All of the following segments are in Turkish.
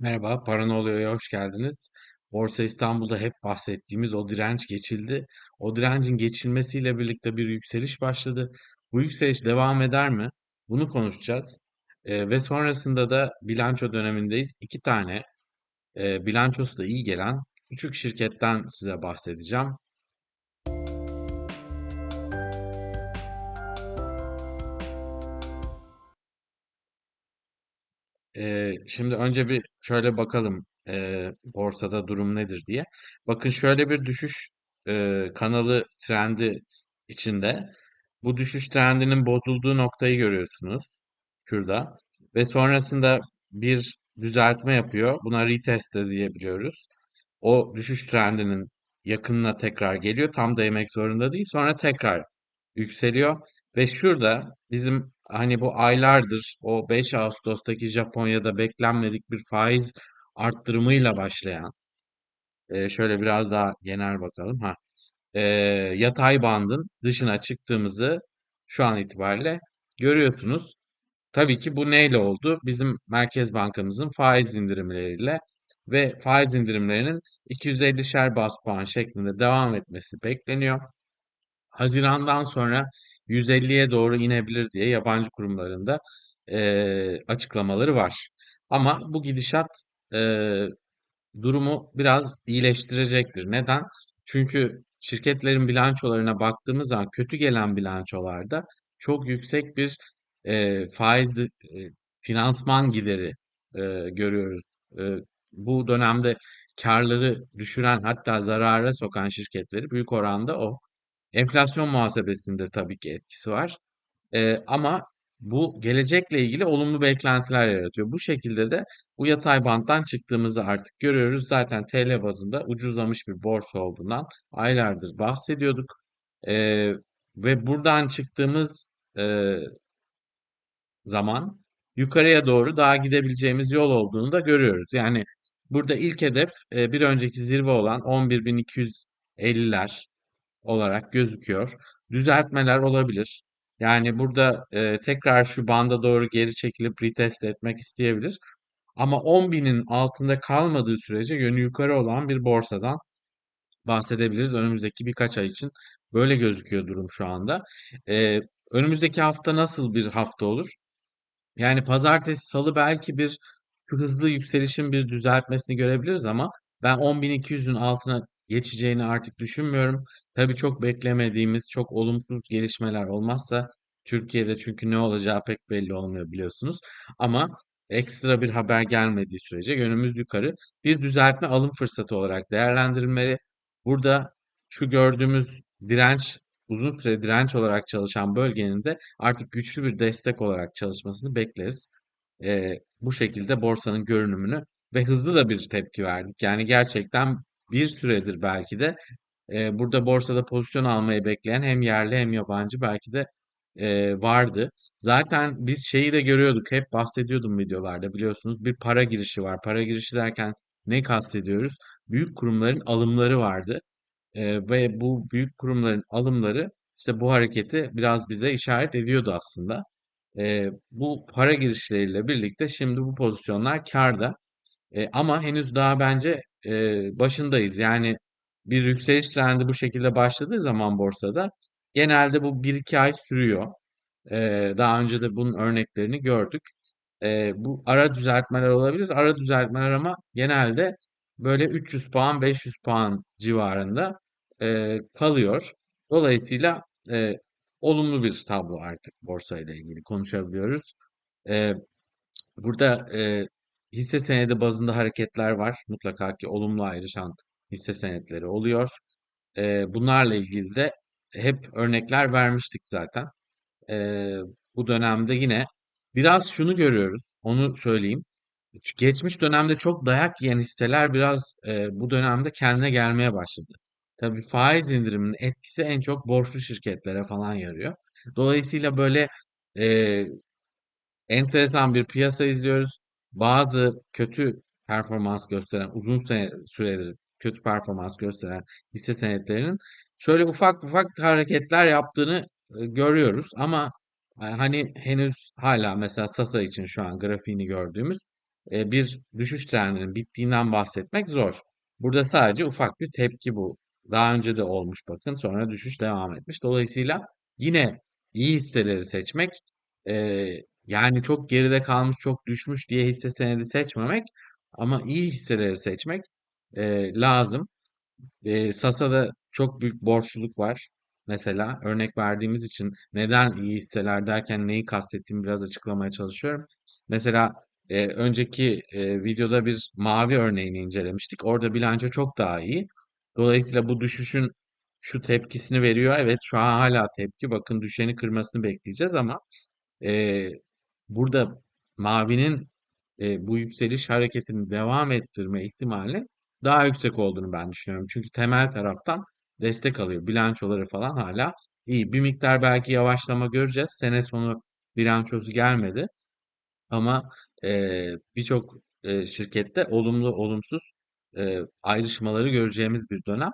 Merhaba, Paranolyo'ya hoş geldiniz. Borsa İstanbul'da hep bahsettiğimiz o direnç geçildi. O direncin geçilmesiyle birlikte bir yükseliş başladı. Bu yükseliş devam eder mi? Bunu konuşacağız. Ee, ve sonrasında da bilanço dönemindeyiz. İki tane e, bilançosu da iyi gelen küçük şirketten size bahsedeceğim. Şimdi önce bir şöyle bakalım e, borsada durum nedir diye. Bakın şöyle bir düşüş e, kanalı trendi içinde. Bu düşüş trendinin bozulduğu noktayı görüyorsunuz şurada. Ve sonrasında bir düzeltme yapıyor. Buna retest de diyebiliyoruz. O düşüş trendinin yakınına tekrar geliyor. Tam değmek zorunda değil. Sonra tekrar yükseliyor. Ve şurada bizim hani bu aylardır o 5 Ağustos'taki Japonya'da beklenmedik bir faiz arttırımıyla başlayan e, şöyle biraz daha genel bakalım. Ha, e, yatay bandın dışına çıktığımızı şu an itibariyle görüyorsunuz. Tabii ki bu neyle oldu? Bizim Merkez Bankamızın faiz indirimleriyle ve faiz indirimlerinin 250'şer bas puan şeklinde devam etmesi bekleniyor. Hazirandan sonra 150'ye doğru inebilir diye yabancı kurumlarında eee, açıklamaları var. Ama bu gidişat eee, durumu biraz iyileştirecektir. Neden? Çünkü şirketlerin bilançolarına baktığımız zaman kötü gelen bilançolarda çok yüksek bir eee faizli eee, finansman gideri eee, görüyoruz. Eee, bu dönemde karları düşüren hatta zarara sokan şirketleri büyük oranda o. Enflasyon muhasebesinde tabii ki etkisi var. Eee, ama bu gelecekle ilgili olumlu beklentiler yaratıyor. Bu şekilde de bu yatay banttan çıktığımızı artık görüyoruz. Zaten TL bazında ucuzlamış bir borsa olduğundan aylardır bahsediyorduk. Eee, ve buradan çıktığımız eee, zaman yukarıya doğru daha gidebileceğimiz yol olduğunu da görüyoruz. Yani burada ilk hedef eee, bir önceki zirve olan 11.250'ler olarak gözüküyor. Düzeltmeler olabilir. Yani burada e, tekrar şu banda doğru geri çekilip retest etmek isteyebilir. Ama 10.000'in altında kalmadığı sürece yönü yukarı olan bir borsadan bahsedebiliriz önümüzdeki birkaç ay için. Böyle gözüküyor durum şu anda. E, önümüzdeki hafta nasıl bir hafta olur? Yani pazartesi, salı belki bir hızlı yükselişin bir düzeltmesini görebiliriz ama ben 10.200'ün altına geçeceğini artık düşünmüyorum. Tabii çok beklemediğimiz, çok olumsuz gelişmeler olmazsa Türkiye'de çünkü ne olacağı pek belli olmuyor biliyorsunuz. Ama ekstra bir haber gelmediği sürece yönümüz yukarı. Bir düzeltme alım fırsatı olarak değerlendirilmeli. Burada şu gördüğümüz direnç uzun süre direnç olarak çalışan bölgenin de artık güçlü bir destek olarak çalışmasını bekleriz. Ee, bu şekilde borsanın görünümünü ve hızlı da bir tepki verdik. Yani gerçekten bir süredir belki de e, burada borsada pozisyon almayı bekleyen hem yerli hem yabancı belki de e, vardı. Zaten biz şeyi de görüyorduk. Hep bahsediyordum videolarda biliyorsunuz. Bir para girişi var. Para girişi derken ne kastediyoruz? Büyük kurumların alımları vardı. Eee, ve bu büyük kurumların alımları işte bu hareketi biraz bize işaret ediyordu aslında. Eee, bu para girişleriyle birlikte şimdi bu pozisyonlar kârda. Eee, ama henüz daha bence eee, başındayız. Yani bir yükseliş trendi bu şekilde başladığı zaman borsada genelde bu bir iki ay sürüyor. Eee, daha önce de bunun örneklerini gördük. Eee, bu ara düzeltmeler olabilir. Ara düzeltmeler ama genelde böyle 300 puan, 500 puan civarında eee, kalıyor. Dolayısıyla eee, olumlu bir tablo artık borsa ile ilgili konuşabiliyoruz. Eee, burada eee, hisse senedi bazında hareketler var. Mutlaka ki olumlu ayrışan hisse senetleri oluyor. Bunlarla ilgili de hep örnekler vermiştik zaten. Bu dönemde yine biraz şunu görüyoruz, onu söyleyeyim. Geçmiş dönemde çok dayak yiyen hisseler biraz bu dönemde kendine gelmeye başladı. Tabii faiz indiriminin etkisi en çok borçlu şirketlere falan yarıyor. Dolayısıyla böyle eee, enteresan bir piyasa izliyoruz. Bazı kötü performans gösteren, uzun süredir kötü performans gösteren hisse senetlerinin şöyle ufak ufak hareketler yaptığını e, görüyoruz. Ama e, hani henüz hala mesela Sasa için şu an grafiğini gördüğümüz e, bir düşüş trendinin bittiğinden bahsetmek zor. Burada sadece ufak bir tepki bu. Daha önce de olmuş bakın sonra düşüş devam etmiş. Dolayısıyla yine iyi hisseleri seçmek yani çok geride kalmış çok düşmüş diye hisse senedi seçmemek ama iyi hisseleri seçmek e, lazım. E, Sasa'da çok büyük borçluluk var. Mesela örnek verdiğimiz için neden iyi hisseler derken neyi kastettiğimi biraz açıklamaya çalışıyorum. Mesela e, önceki e, videoda bir mavi örneğini incelemiştik. Orada bilanço çok daha iyi. Dolayısıyla bu düşüşün şu tepkisini veriyor. Evet şu an hala tepki. Bakın düşeni kırmasını bekleyeceğiz ama e, burada mavinin e, bu yükseliş hareketini devam ettirme ihtimali daha yüksek olduğunu ben düşünüyorum. Çünkü temel taraftan destek alıyor. Bilançoları falan hala iyi. Bir miktar belki yavaşlama göreceğiz. Sene sonu bilançosu gelmedi. Ama e, birçok e, şirkette olumlu olumsuz e, ayrışmaları göreceğimiz bir dönem.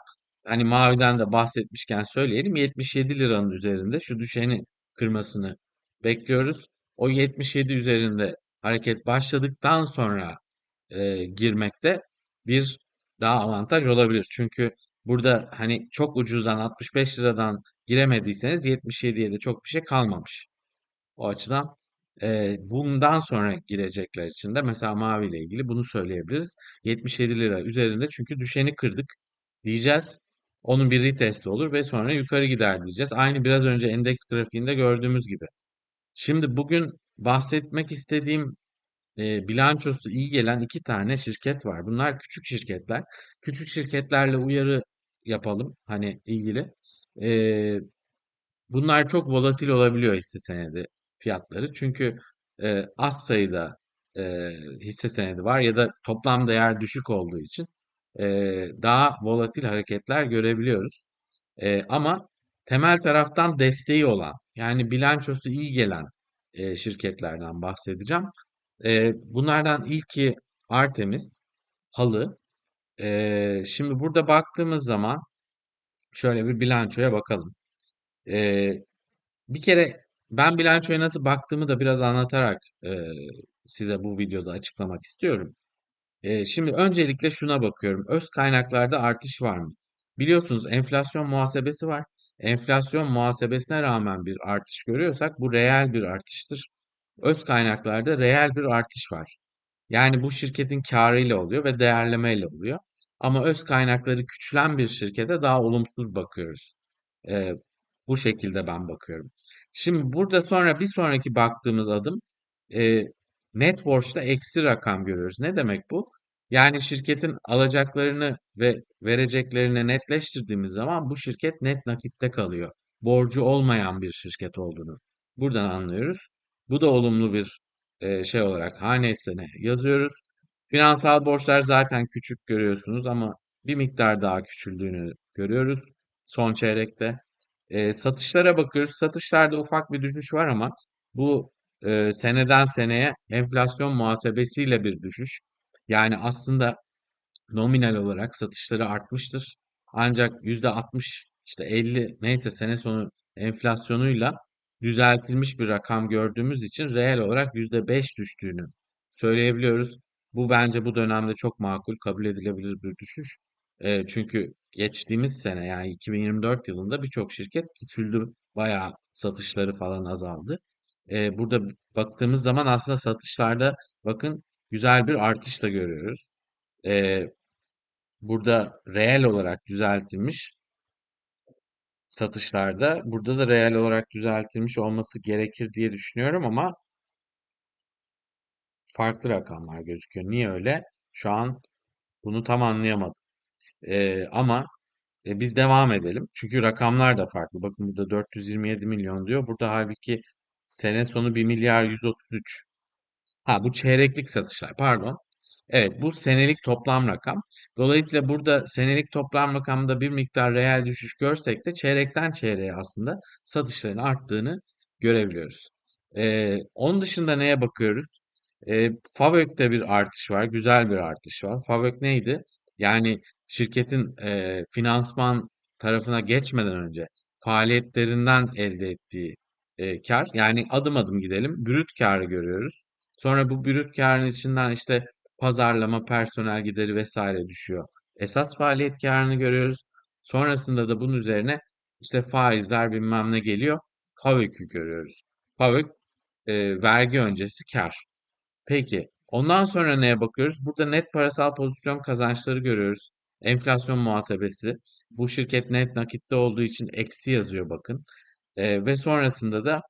Hani maviden de bahsetmişken söyleyelim 77 liranın üzerinde şu düşeni kırmasını bekliyoruz. O 77 üzerinde hareket başladıktan sonra e, girmekte bir daha avantaj olabilir. Çünkü burada hani çok ucuzdan 65 liradan giremediyseniz 77'ye de çok bir şey kalmamış. O açıdan e, bundan sonra girecekler için de mesela mavi ile ilgili bunu söyleyebiliriz. 77 lira üzerinde çünkü düşeni kırdık diyeceğiz. Onun bir retesti olur ve sonra yukarı gider diyeceğiz. Aynı biraz önce endeks grafiğinde gördüğümüz gibi. Şimdi bugün bahsetmek istediğim e, bilançosu iyi gelen iki tane şirket var. Bunlar küçük şirketler. Küçük şirketlerle uyarı yapalım hani ilgili. E, bunlar çok volatil olabiliyor hisse senedi fiyatları. Çünkü e, az sayıda e, hisse senedi var ya da toplam değer düşük olduğu için e, daha volatil hareketler görebiliyoruz. E, ama temel taraftan desteği olan yani bilançosu iyi gelen e, şirketlerden bahsedeceğim. E, bunlardan ilki Artemis, Halı. E, şimdi burada baktığımız zaman şöyle bir bilançoya bakalım. E, bir kere ben bilançoya nasıl baktığımı da biraz anlatarak e, size bu videoda açıklamak istiyorum. E, şimdi öncelikle şuna bakıyorum. Öz kaynaklarda artış var mı? Biliyorsunuz enflasyon muhasebesi var. Enflasyon muhasebesine rağmen bir artış görüyorsak bu reel bir artıştır. Öz kaynaklarda reel bir artış var. Yani bu şirketin karıyla oluyor ve değerlemeyle oluyor. Ama öz kaynakları küçülen bir şirkete daha olumsuz bakıyoruz. Ee, bu şekilde ben bakıyorum. Şimdi burada sonra bir sonraki baktığımız adım e, net borçta eksi rakam görüyoruz. Ne demek bu? Yani şirketin alacaklarını ve vereceklerini netleştirdiğimiz zaman bu şirket net nakitte kalıyor. Borcu olmayan bir şirket olduğunu buradan anlıyoruz. Bu da olumlu bir e, şey olarak hanesine yazıyoruz. Finansal borçlar zaten küçük görüyorsunuz ama bir miktar daha küçüldüğünü görüyoruz son çeyrekte. E, satışlara bakıyoruz. Satışlarda ufak bir düşüş var ama bu e, seneden seneye enflasyon muhasebesiyle bir düşüş. Yani aslında nominal olarak satışları artmıştır. Ancak %60 işte 50 neyse sene sonu enflasyonuyla düzeltilmiş bir rakam gördüğümüz için reel olarak %5 düştüğünü söyleyebiliyoruz. Bu bence bu dönemde çok makul, kabul edilebilir bir düşüş. E, çünkü geçtiğimiz sene yani 2024 yılında birçok şirket küçüldü. Bayağı satışları falan azaldı. E, burada baktığımız zaman aslında satışlarda bakın güzel bir artış da görüyoruz. E, burada reel olarak düzeltilmiş satışlarda. Burada da reel olarak düzeltilmiş olması gerekir diye düşünüyorum ama farklı rakamlar gözüküyor. Niye öyle? Şu an bunu tam anlayamadım. Ee, ama e, biz devam edelim. Çünkü rakamlar da farklı. Bakın burada 427 milyon diyor. Burada halbuki sene sonu 1 milyar 133. Ha bu çeyreklik satışlar pardon. Evet bu senelik toplam rakam. Dolayısıyla burada senelik toplam rakamda bir miktar reel düşüş görsek de çeyrekten çeyreğe aslında satışların arttığını görebiliyoruz. Ee, onun dışında neye bakıyoruz? Ee, Favök'te bir artış var. Güzel bir artış var. Favök neydi? Yani şirketin e, finansman tarafına geçmeden önce faaliyetlerinden elde ettiği e, kar. Yani adım adım gidelim. Brüt karı görüyoruz. Sonra bu brüt kârın içinden işte pazarlama, personel gideri vesaire düşüyor. Esas faaliyet kârını görüyoruz. Sonrasında da bunun üzerine işte faizler bilmem ne geliyor. FAVÖK'ü görüyoruz. FAVÖK e, vergi öncesi kâr. Peki ondan sonra neye bakıyoruz? Burada net parasal pozisyon kazançları görüyoruz. Enflasyon muhasebesi. Bu şirket net nakitte olduğu için eksi yazıyor bakın. E, ve sonrasında da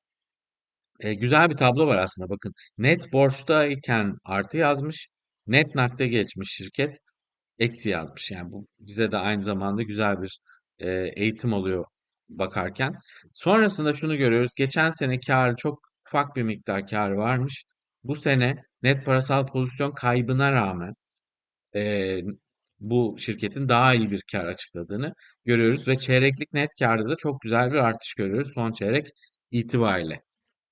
e, güzel bir tablo var aslında bakın. Net borçtayken artı yazmış. Net nakde geçmiş şirket eksi yazmış. Yani bu bize de aynı zamanda güzel bir e, eğitim oluyor bakarken. Sonrasında şunu görüyoruz. Geçen sene kârı çok ufak bir miktar kârı varmış. Bu sene net parasal pozisyon kaybına rağmen e, bu şirketin daha iyi bir kâr açıkladığını görüyoruz ve çeyreklik net kârda da çok güzel bir artış görüyoruz son çeyrek itibariyle.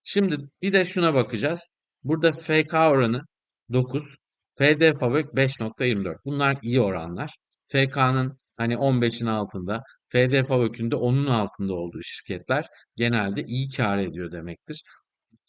Şimdi bir de şuna bakacağız. Burada FK oranı 9, FD Fabrik 5.24. Bunlar iyi oranlar. FK'nın hani 15'in altında, FD Fabrik'in de 10'un altında olduğu şirketler genelde iyi kâr ediyor demektir.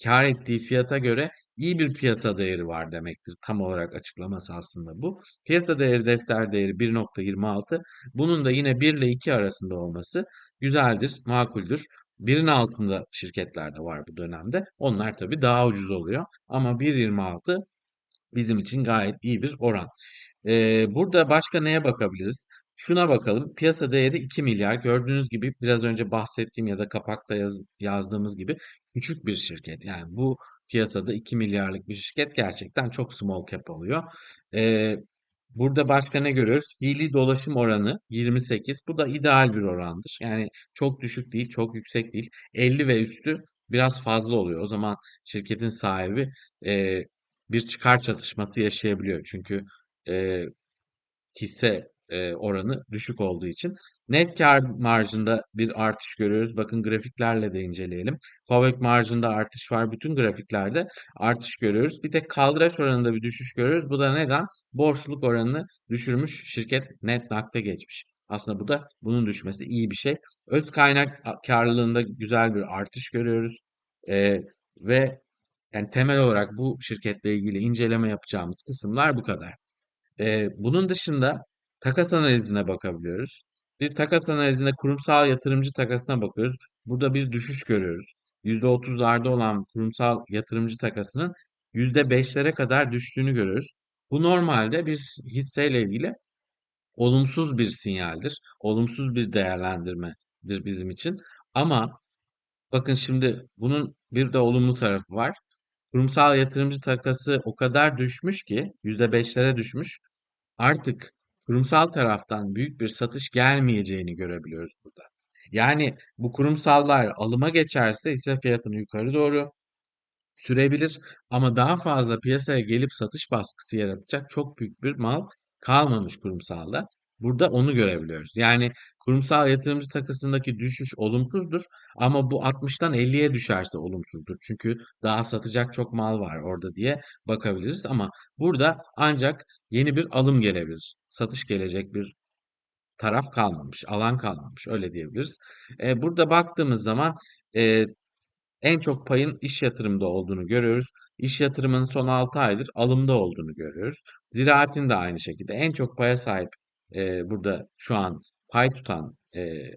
Kâr ettiği fiyata göre iyi bir piyasa değeri var demektir. Tam olarak açıklaması aslında bu. Piyasa değeri defter değeri 1.26. Bunun da yine 1 ile 2 arasında olması güzeldir, makuldür. Birin altında şirketler de var bu dönemde. Onlar tabii daha ucuz oluyor. Ama 1.26 bizim için gayet iyi bir oran. Ee, burada başka neye bakabiliriz? Şuna bakalım. Piyasa değeri 2 milyar. Gördüğünüz gibi biraz önce bahsettiğim ya da kapakta yaz- yazdığımız gibi küçük bir şirket. Yani bu piyasada 2 milyarlık bir şirket gerçekten çok small cap oluyor. Ee, Burada başka ne görüyoruz? Fiili dolaşım oranı 28. Bu da ideal bir orandır. Yani çok düşük değil, çok yüksek değil. 50 ve üstü biraz fazla oluyor. O zaman şirketin sahibi e, bir çıkar çatışması yaşayabiliyor. Çünkü e, hisse e, oranı düşük olduğu için. Net kar marjında bir artış görüyoruz. Bakın grafiklerle de inceleyelim. Fabrik marjında artış var. Bütün grafiklerde artış görüyoruz. Bir de kaldıraç oranında bir düşüş görüyoruz. Bu da neden? Borçluluk oranını düşürmüş. Şirket net nakde geçmiş. Aslında bu da bunun düşmesi iyi bir şey. Öz kaynak karlılığında güzel bir artış görüyoruz. E, ve yani temel olarak bu şirketle ilgili inceleme yapacağımız kısımlar bu kadar. Ee, bunun dışında takas analizine bakabiliyoruz. Bir takas analizinde kurumsal yatırımcı takasına bakıyoruz. Burada bir düşüş görüyoruz. %30'larda olan kurumsal yatırımcı takasının %5'lere kadar düştüğünü görüyoruz. Bu normalde bir hisseyle ilgili olumsuz bir sinyaldir. Olumsuz bir değerlendirmedir bizim için. Ama bakın şimdi bunun bir de olumlu tarafı var. Kurumsal yatırımcı takası o kadar düşmüş ki %5'lere düşmüş. Artık kurumsal taraftan büyük bir satış gelmeyeceğini görebiliyoruz burada. Yani bu kurumsallar alıma geçerse hisse fiyatını yukarı doğru sürebilir ama daha fazla piyasaya gelip satış baskısı yaratacak çok büyük bir mal kalmamış kurumsalda. Burada onu görebiliyoruz. Yani kurumsal yatırımcı takısındaki düşüş olumsuzdur ama bu 60'tan 50'ye düşerse olumsuzdur. Çünkü daha satacak çok mal var orada diye bakabiliriz ama burada ancak yeni bir alım gelebilir. Satış gelecek bir taraf kalmamış, alan kalmamış öyle diyebiliriz. E, burada baktığımız zaman e, en çok payın iş yatırımda olduğunu görüyoruz. İş yatırımının son 6 aydır alımda olduğunu görüyoruz. Ziraatin de aynı şekilde en çok paya sahip e, burada şu an pay tutan, e,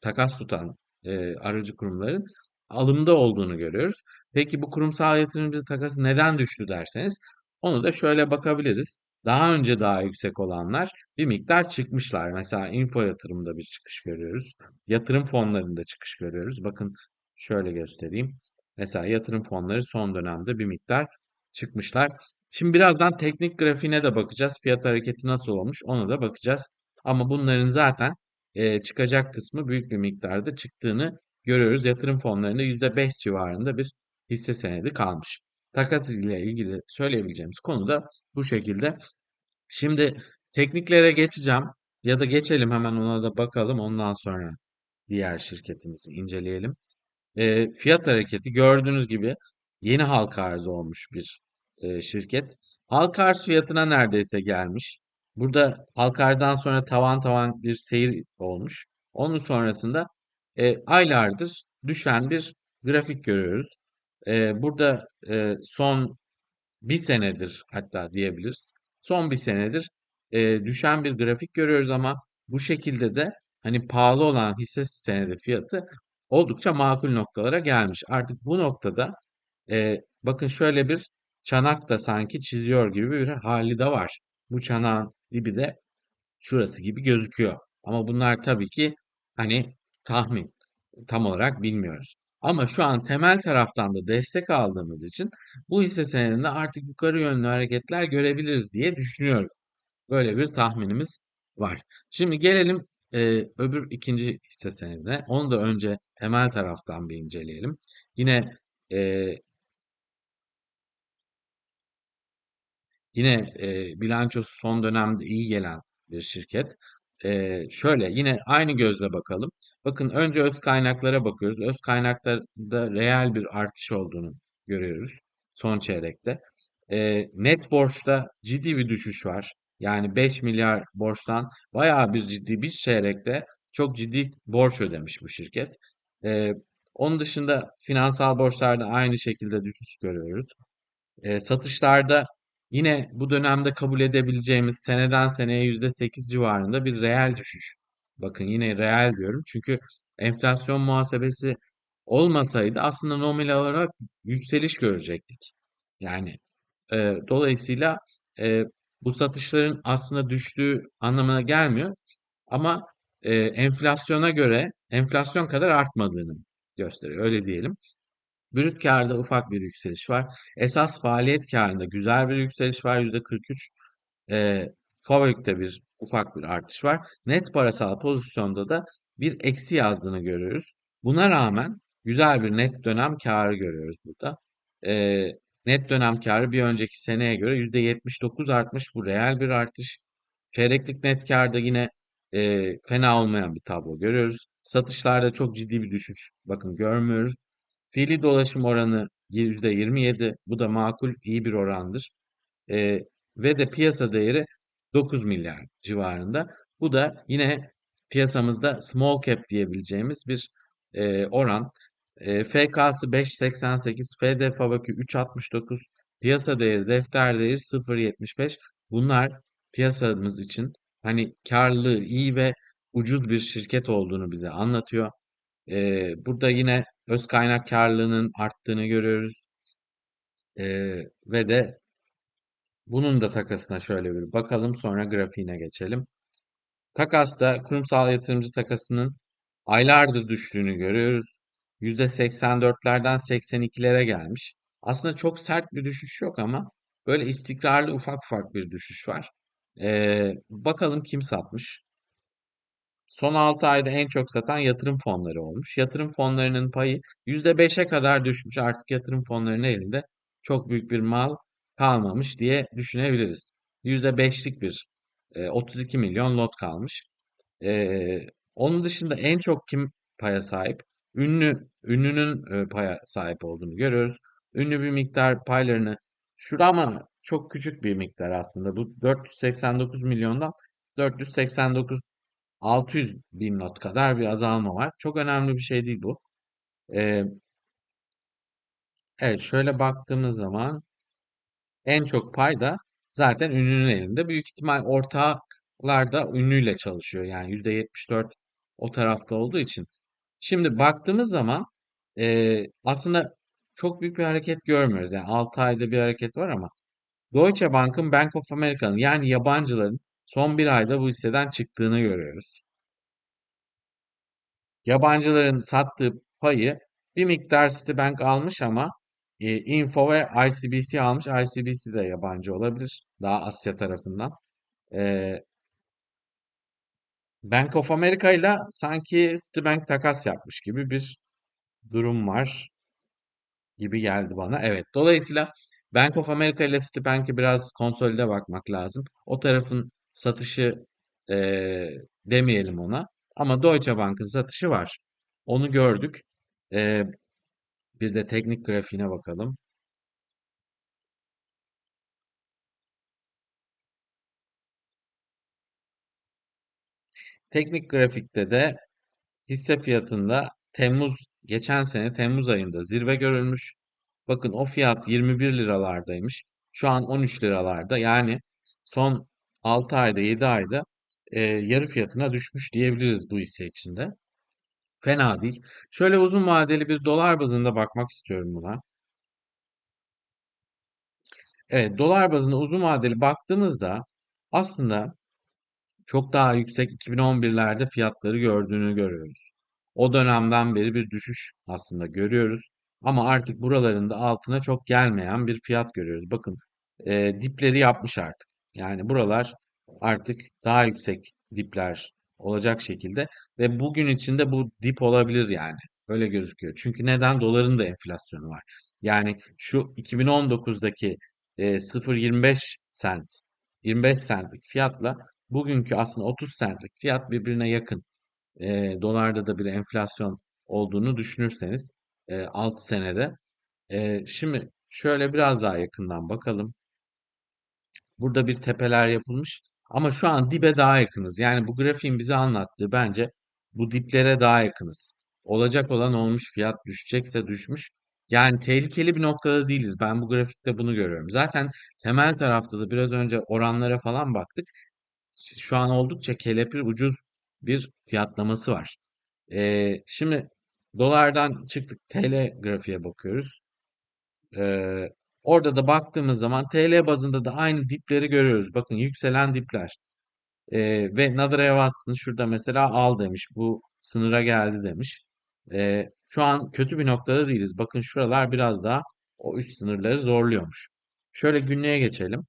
takas tutan e, aracı kurumların alımda olduğunu görüyoruz. Peki bu kurumsal yatırımcı takası neden düştü derseniz onu da şöyle bakabiliriz. Daha önce daha yüksek olanlar bir miktar çıkmışlar. Mesela info yatırımda bir çıkış görüyoruz. Yatırım fonlarında çıkış görüyoruz. Bakın Şöyle göstereyim. Mesela yatırım fonları son dönemde bir miktar çıkmışlar. Şimdi birazdan teknik grafiğine de bakacağız. Fiyat hareketi nasıl olmuş ona da bakacağız. Ama bunların zaten e, çıkacak kısmı büyük bir miktarda çıktığını görüyoruz. Yatırım fonlarında %5 civarında bir hisse senedi kalmış. Takas ile ilgili söyleyebileceğimiz konu da bu şekilde. Şimdi tekniklere geçeceğim ya da geçelim hemen ona da bakalım ondan sonra diğer şirketimizi inceleyelim. E, fiyat hareketi gördüğünüz gibi yeni halka arz olmuş bir e, şirket. Halka arz fiyatına neredeyse gelmiş. Burada halka arzdan sonra tavan tavan bir seyir olmuş. Onun sonrasında e, aylardır düşen bir grafik görüyoruz. E, burada e, son bir senedir hatta diyebiliriz. Son bir senedir e, düşen bir grafik görüyoruz ama bu şekilde de hani pahalı olan hisse senedi fiyatı oldukça makul noktalara gelmiş. Artık bu noktada e, bakın şöyle bir çanak da sanki çiziyor gibi bir hali de var. Bu çanağın dibi de şurası gibi gözüküyor. Ama bunlar tabii ki hani tahmin. Tam olarak bilmiyoruz. Ama şu an temel taraftan da destek aldığımız için bu hisse senedinde artık yukarı yönlü hareketler görebiliriz diye düşünüyoruz. Böyle bir tahminimiz var. Şimdi gelelim e, öbür ikinci hisse senedine. Onu da önce temel taraftan bir inceleyelim. Yine e, Yine e, bilançosu son dönemde iyi gelen bir şirket. E, şöyle yine aynı gözle bakalım. Bakın önce öz kaynaklara bakıyoruz. Öz kaynaklarda reel bir artış olduğunu görüyoruz son çeyrekte. E, net borçta ciddi bir düşüş var. Yani 5 milyar borçtan bayağı bir ciddi bir çeyrekte çok ciddi borç ödemiş bu şirket. E, onun dışında finansal borçlarda aynı şekilde düşüş görüyoruz. E, satışlarda yine bu dönemde kabul edebileceğimiz seneden seneye %8 civarında bir reel düşüş. Bakın yine reel diyorum çünkü enflasyon muhasebesi olmasaydı aslında nominal olarak yükseliş görecektik. Yani e, dolayısıyla e, bu satışların aslında düştüğü anlamına gelmiyor ama e, enflasyona göre enflasyon kadar artmadığını gösteriyor. Öyle diyelim. Brüt kârda ufak bir yükseliş var. Esas faaliyet kârında güzel bir yükseliş var. %43. E, FAVÖK'te bir ufak bir artış var. Net parasal pozisyonda da bir eksi yazdığını görüyoruz. Buna rağmen güzel bir net dönem kârı görüyoruz burada. E, net dönem kârı bir önceki seneye göre %79 artmış. Bu reel bir artış. Çeyreklik net kârda yine e, fena olmayan bir tablo görüyoruz. Satışlarda çok ciddi bir düşüş. Bakın görmüyoruz. Fiili dolaşım oranı %27. Bu da makul, iyi bir orandır. E, ve de piyasa değeri 9 milyar civarında. Bu da yine piyasamızda small cap diyebileceğimiz bir e, oran. E, FK'sı 5.88, FD Favakü 3.69, piyasa değeri, defter değeri 0.75. Bunlar piyasamız için hani karlılığı iyi ve ucuz bir şirket olduğunu bize anlatıyor. E, burada yine öz kaynak karlılığının arttığını görüyoruz. E, ve de bunun da takasına şöyle bir bakalım sonra grafiğine geçelim. Takasta kurumsal yatırımcı takasının aylardır düştüğünü görüyoruz. %84'lerden 82'lere gelmiş. Aslında çok sert bir düşüş yok ama böyle istikrarlı ufak ufak bir düşüş var. Ee, bakalım kim satmış. Son 6 ayda en çok satan yatırım fonları olmuş. Yatırım fonlarının payı %5'e kadar düşmüş. Artık yatırım fonlarının elinde çok büyük bir mal kalmamış diye düşünebiliriz. %5'lik bir e, 32 milyon lot kalmış. E, onun dışında en çok kim paya sahip? Ünlü, ünlünün e, paya sahip olduğunu görüyoruz. Ünlü bir miktar paylarını şurada ama çok küçük bir miktar aslında. Bu 489 milyondan 489 600 bin not kadar bir azalma var. Çok önemli bir şey değil bu. Ee, evet şöyle baktığımız zaman en çok pay da zaten ünlünün elinde. Büyük ihtimal ortaklar da ünlüyle çalışıyor. Yani %74 o tarafta olduğu için. Şimdi baktığımız zaman e, aslında çok büyük bir hareket görmüyoruz. Yani 6 ayda bir hareket var ama Deutsche Bank'ın Bank of America'nın yani yabancıların son bir ayda bu hisseden çıktığını görüyoruz. Yabancıların sattığı payı bir miktar Citibank almış ama e, Info ve ICBC almış. ICBC de yabancı olabilir. Daha Asya tarafından. E, Bank of America ile sanki Citibank takas yapmış gibi bir durum var gibi geldi bana. Evet. Dolayısıyla Bank of America ile Citibank'e biraz konsolide bakmak lazım. O tarafın satışı e, demeyelim ona. Ama Deutsche Bank'ın satışı var. Onu gördük. E, bir de teknik grafiğine bakalım. Teknik grafikte de hisse fiyatında Temmuz geçen sene Temmuz ayında zirve görülmüş. Bakın o fiyat 21 liralardaymış. Şu an 13 liralarda. Yani son 6 ayda 7 ayda e, yarı fiyatına düşmüş diyebiliriz bu hisse içinde. Fena değil. Şöyle uzun vadeli bir dolar bazında bakmak istiyorum buna. Evet, dolar bazında uzun vadeli baktığımızda aslında çok daha yüksek 2011'lerde fiyatları gördüğünü görüyoruz. O dönemden beri bir düşüş aslında görüyoruz. Ama artık buralarında altına çok gelmeyen bir fiyat görüyoruz. Bakın e, dipleri yapmış artık. Yani buralar artık daha yüksek dipler olacak şekilde ve bugün içinde bu dip olabilir yani. Öyle gözüküyor. Çünkü neden? Doların da enflasyonu var. Yani şu 2019'daki e, 0.25 sent 25 centlik fiyatla bugünkü aslında 30 centlik fiyat birbirine yakın. E, dolarda da bir enflasyon olduğunu düşünürseniz e, 6 senede. E, şimdi şöyle biraz daha yakından bakalım. Burada bir tepeler yapılmış ama şu an dibe daha yakınız. Yani bu grafiğin bize anlattığı bence bu diplere daha yakınız. Olacak olan olmuş fiyat düşecekse düşmüş. Yani tehlikeli bir noktada değiliz. Ben bu grafikte bunu görüyorum. Zaten temel tarafta da biraz önce oranlara falan baktık. Şu an oldukça kelepir ucuz bir fiyatlaması var. Ee, şimdi dolardan çıktık TL grafiğe bakıyoruz. Ee, orada da baktığımız zaman TL bazında da aynı dipleri görüyoruz. Bakın yükselen dipler. Ee, ve Nadir Watson şurada mesela al demiş. Bu sınıra geldi demiş. Ee, şu an kötü bir noktada değiliz. Bakın şuralar biraz daha o üst sınırları zorluyormuş. Şöyle günlüğe geçelim.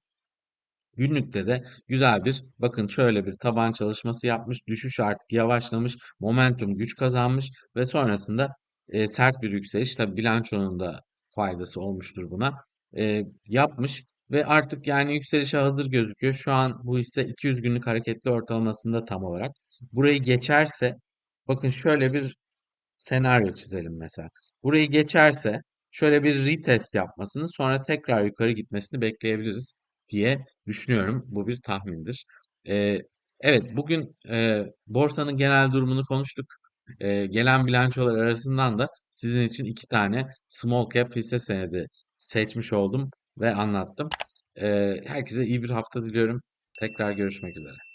Günlükte de güzel bir bakın şöyle bir taban çalışması yapmış. Düşüş artık yavaşlamış. Momentum güç kazanmış ve sonrasında e, sert bir yükseliş. Tabi bilançonun da faydası olmuştur buna. E, yapmış ve artık yani yükselişe hazır gözüküyor. Şu an bu hisse 200 günlük hareketli ortalamasında tam olarak. Burayı geçerse bakın şöyle bir senaryo çizelim mesela. Burayı geçerse şöyle bir retest yapmasını sonra tekrar yukarı gitmesini bekleyebiliriz diye düşünüyorum. Bu bir tahmindir. Ee, evet bugün e, borsanın genel durumunu konuştuk. Ee, gelen bilançolar arasından da sizin için iki tane small cap hisse senedi seçmiş oldum ve anlattım. Herkese iyi bir hafta diliyorum. Tekrar görüşmek üzere.